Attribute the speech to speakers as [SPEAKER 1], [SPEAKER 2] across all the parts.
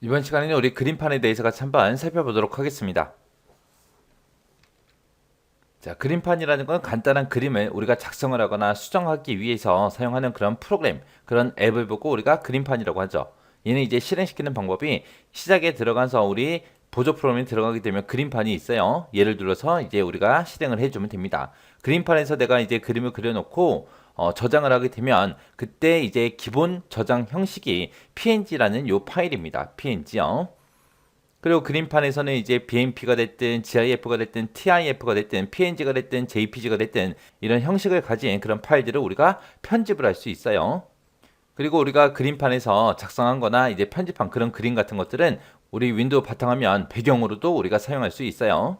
[SPEAKER 1] 이번 시간에는 우리 그림판에 대해서 같이 한번 살펴보도록 하겠습니다. 자, 그림판이라는 건 간단한 그림을 우리가 작성을 하거나 수정하기 위해서 사용하는 그런 프로그램, 그런 앱을 보고 우리가 그림판이라고 하죠. 얘는 이제 실행시키는 방법이 시작에 들어가서 우리 보조 프로그램이 들어가게 되면 그림판이 있어요. 예를 들어서 이제 우리가 실행을 해주면 됩니다. 그림판에서 내가 이제 그림을 그려놓고 어, 저장을 하게 되면 그때 이제 기본 저장 형식이 png라는 요 파일입니다. png요. 그리고 그림판에서는 이제 BMP가 됐든 GIF가 됐든 TIF가 됐든 PNG가 됐든 JPG가 됐든 이런 형식을 가진 그런 파일들을 우리가 편집을 할 수 있어요. 그리고 우리가 그림판에서 작성한 거나 이제 편집한 그런 그림 같은 것들은 우리 윈도우 바탕화면 배경으로도 우리가 사용할 수 있어요.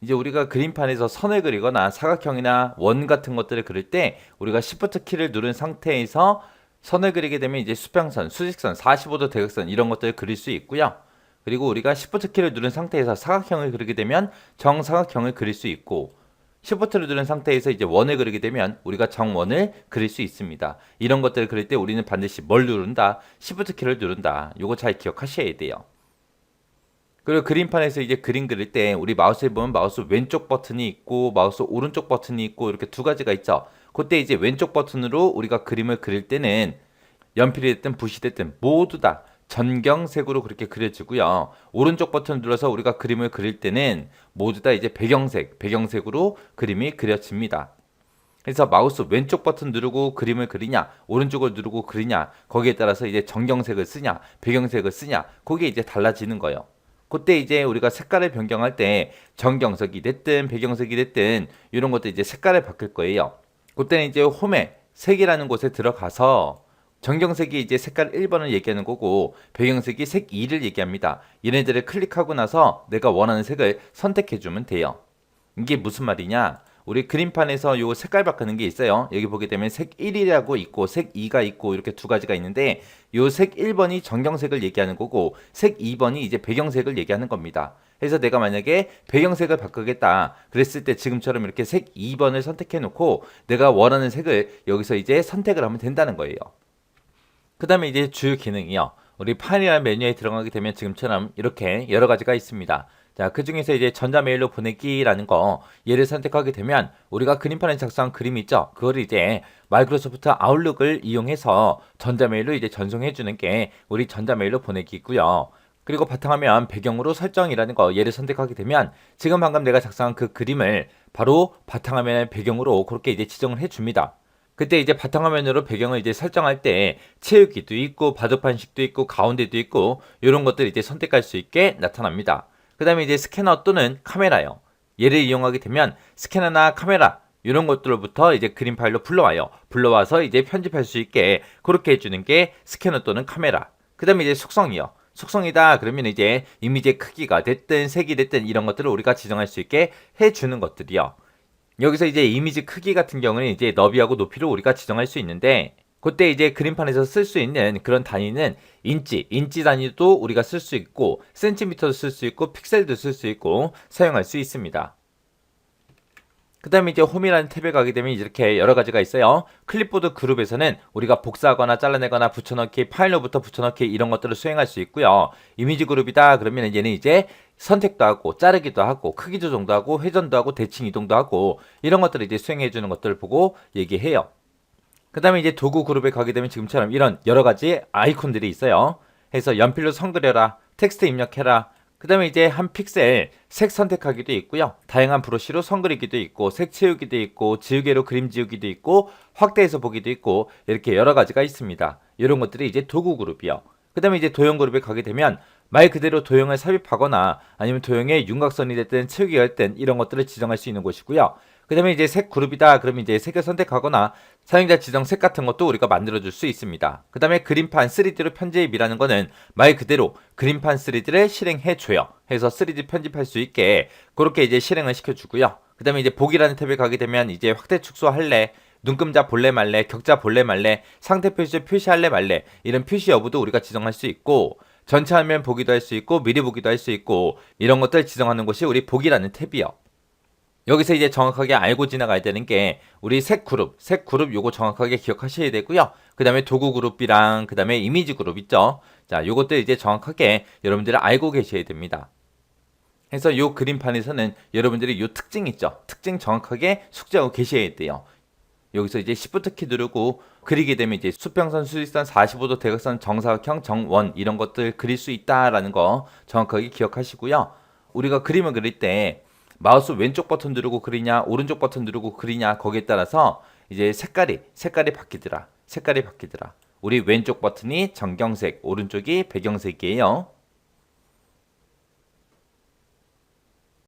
[SPEAKER 1] 이제 우리가 그림판에서 선을 그리거나 사각형이나 원 같은 것들을 그릴 때 우리가 Shift 키를 누른 상태에서 선을 그리게 되면 이제 수평선, 수직선, 45도 대각선 이런 것들을 그릴 수 있고요. 그리고 우리가 Shift 키를 누른 상태에서 사각형을 그리게 되면 정사각형을 그릴 수 있고 Shift를 누른 상태에서 이제 원을 그리게 되면 우리가 정원을 그릴 수 있습니다. 이런 것들을 그릴 때 우리는 반드시 뭘 누른다? Shift 키를 누른다. 요거 잘 기억하셔야 돼요. 그리고 그림판에서 이제 그림 그릴 때 우리 마우스에 보면 마우스 왼쪽 버튼이 있고 마우스 오른쪽 버튼이 있고 이렇게 두 가지가 있죠. 그때 이제 왼쪽 버튼으로 우리가 그림을 그릴 때는 연필이 됐든 붓이 됐든 모두 다 전경색으로 그렇게 그려지고요. 오른쪽 버튼 눌러서 우리가 그림을 그릴 때는 모두 다 이제 배경색, 배경색으로 그림이 그려집니다. 그래서 마우스 왼쪽 버튼 누르고 그림을 그리냐, 오른쪽을 누르고 그리냐, 거기에 따라서 이제 정경색을 쓰냐, 배경색을 쓰냐, 그게 이제 달라지는 거예요. 그때 이제 우리가 색깔을 변경할 때 정경색이 됐든 배경색이 됐든 이런 것도 이제 색깔을 바꿀 거예요. 그때는 이제 홈에 색이라는 곳에 들어가서 정경색이 이제 색깔 1번을 얘기하는 거고 배경색이 색 2를 얘기합니다. 얘네들을 클릭하고 나서 내가 원하는 색을 선택해 주면 돼요. 이게 무슨 말이냐? 우리 그림판에서 요 색깔 바꾸는 게 있어요. 여기 보게 되면 색 1이라고 있고 색 2가 있고 이렇게 두 가지가 있는데 요 색 1번이 정경색을 얘기하는 거고 색 2번이 이제 배경색을 얘기하는 겁니다. 그래서 내가 만약에 배경색을 바꾸겠다 그랬을 때 지금처럼 이렇게 색 2번을 선택해 놓고 내가 원하는 색을 여기서 이제 선택을 하면 된다는 거예요. 그 다음에 이제 주요 기능이요. 우리 파일이라는 메뉴에 들어가게 되면 지금처럼 이렇게 여러 가지가 있습니다. 자, 그 중에서 이제 전자메일로 보내기라는 거, 얘를 선택하게 되면 우리가 그림판에 작성한 그림이 있죠? 그거를 이제 마이크로소프트 아웃룩을 이용해서 전자메일로 이제 전송해 주는 게 우리 전자메일로 보내기고요. 그리고 바탕화면 배경으로 설정이라는 거 얘를 선택하게 되면 지금 방금 내가 작성한 그 그림을 바로 바탕화면의 배경으로 그렇게 이제 지정을 해 줍니다. 그때 이제 바탕화면으로 배경을 이제 설정할 때 채우기도 있고 바둑판식도 있고 가운데도 있고 이런 것들 이제 선택할 수 있게 나타납니다. 그 다음에 이제 스캐너 또는 카메라요. 얘를 이용하게 되면 스캐너나 카메라 이런 것들로부터 이제 그림 파일로 불러와요. 불러와서 이제 편집할 수 있게 그렇게 해주는 게 스캐너 또는 카메라. 그 다음에 이제 속성이요. 속성이다 그러면 이제 이미지의 크기가 됐든 색이 됐든 이런 것들을 우리가 지정할 수 있게 해주는 것들이요. 여기서 이제 이미지 크기 같은 경우는 이제 너비하고 높이를 우리가 지정할 수 있는데 그때 이제 그림판에서 쓸 수 있는 그런 단위는 인치, 인치 단위도 우리가 쓸 수 있고 센티미터도 쓸 수 있고 픽셀도 쓸 수 있고 사용할 수 있습니다. 그 다음에 이제 홈이라는 탭에 가게 되면 이렇게 여러 가지가 있어요. 클립보드 그룹에서는 우리가 복사하거나 잘라내거나 붙여넣기, 파일로부터 붙여넣기 이런 것들을 수행할 수 있고요. 이미지 그룹이다 그러면 얘는 이제 선택도 하고 자르기도 하고 크기 조정도 하고 회전도 하고 대칭 이동도 하고 이런 것들을 이제 수행해 주는 것들을 보고 얘기해요. 그 다음에 이제 도구 그룹에 가게 되면 지금처럼 이런 여러 가지 아이콘들이 있어요. 해서 연필로 선 그려라, 텍스트 입력해라, 그 다음에 이제 한 픽셀 색 선택하기도 있고요. 다양한 브러쉬로 선 그리기도 있고, 색 채우기도 있고, 지우개로 그림 지우기도 있고, 확대해서 보기도 있고, 이렇게 여러 가지가 있습니다. 이런 것들이 이제 도구 그룹이요. 그 다음에 이제 도형 그룹에 가게 되면 말 그대로 도형을 삽입하거나 아니면 도형의 윤곽선이 됐든 채우기가 됐든 이런 것들을 지정할 수 있는 곳이고요. 그 다음에 이제 색 그룹이다. 그러면 이제 색을 선택하거나 사용자 지정 색 같은 것도 우리가 만들어줄 수 있습니다. 그 다음에 그림판 3D로 편집이라는 거는 말 그대로 그림판 3D를 실행해줘요. 해서 3D 편집할 수 있게 그렇게 이제 실행을 시켜주고요. 그 다음에 이제 보기라는 탭에 가게 되면 이제 확대 축소할래, 눈금자 볼래 말래, 격자 볼래 말래, 상태 표시 표시할래 말래 이런 표시 여부도 우리가 지정할 수 있고 전체 화면 보기도 할 수 있고 미리 보기도 할 수 있고 이런 것들 지정하는 곳이 우리 보기라는 탭이요. 여기서 이제 정확하게 알고 지나가야 되는 게 우리 색 그룹, 색 그룹 요거 정확하게 기억하셔야 되고요. 그 다음에 도구 그룹이랑 그 다음에 이미지 그룹 있죠. 자, 요것들 이제 정확하게 여러분들이 알고 계셔야 됩니다. 그래서 요 그림판에서는 여러분들이 요 특징 있죠. 특징 정확하게 숙지하고 계셔야 돼요. 여기서 이제 Shift 키 누르고 그리게 되면 이제 수평선, 수직선, 45도 대각선, 정사각형, 정원 이런 것들 그릴 수 있다라는 거 정확하게 기억하시고요. 우리가 그림을 그릴 때 마우스 왼쪽 버튼 누르고 그리냐, 오른쪽 버튼 누르고 그리냐 거기에 따라서 이제 색깔이 색깔이 바뀌더라. 색깔이 바뀌더라. 우리 왼쪽 버튼이 정경색, 오른쪽이 배경색이에요.